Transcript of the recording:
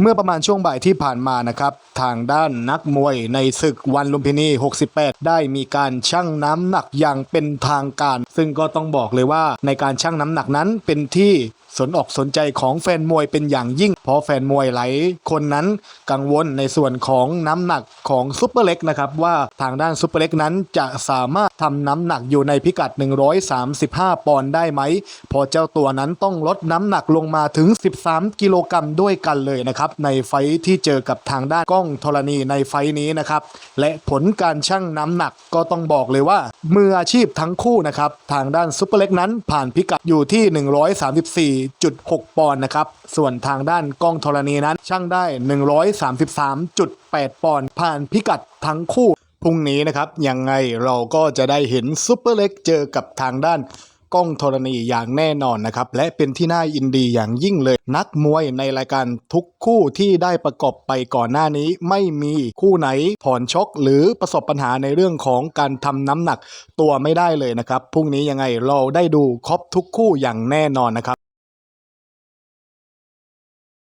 เมื่อประมาณช่วงบ่ายที่ผ่านมานะครับ ทางด้านนักมวยในศึกวันลุมพินี 68 ได้มีการชั่งน้ำหนักอย่างเป็นทางการ ซึ่งก็ต้องบอกเลยว่าในการชั่งน้ำหนักนั้นเป็นที่ สนอกสนใจของแฟนมวยเป็นอย่างยิ่ง เพราะแฟนมวยหลายคนนั้นกังวลในส่วนของน้ำหนักของซุปเปอร์เล็กนะครับว่าทางด้านซุปเปอร์เล็กนั้นจะสามารถทำน้ำหนักอยู่ในพิกัด 135 ปอนด์ได้ไหมพอเจ้าตัวนั้นต้องลดน้ำหนักลงมาถึง 13 กิโลกรัมด้วยกันเลยนะครับในไฟที่เจอกับทางด้านกล้องธรณีในไฟนี้นะครับและผลการชั่งน้ำหนักก็ต้องบอกเลยว่า มืออาชีพทั้งคู่นะครับทางด้านซุปเปอร์เล็กนั้นผ่านพิกัดอยู่ที่134.6 ปอนด์นะครับ ส่วนทางด้านกล้องธรณีนั้นชั่งได้ 133.8 ปอนด์ผ่านพิกัดทั้งคู่ พรุ่งนี้นะครับ ยังไงเราก็จะได้เห็นซุปเปอร์เล็กเจอกับทางด้านกล้องธรณีอย่างแน่นอนนะครับ และเป็นที่น่ายินดีอย่างยิ่งเลย นักมวยในรายการทุกคู่ที่ได้ประกอบไปก่อนหน้านี้ ไม่มีคู่ไหนถอนช็อกหรือประสบปัญหาในเรื่องของการทำน้ำหนักตัวไม่ได้เลยนะครับพรุ่งนี้ยังไงเราได้ดูครบทุกคู่อย่างแน่นอนนะครับ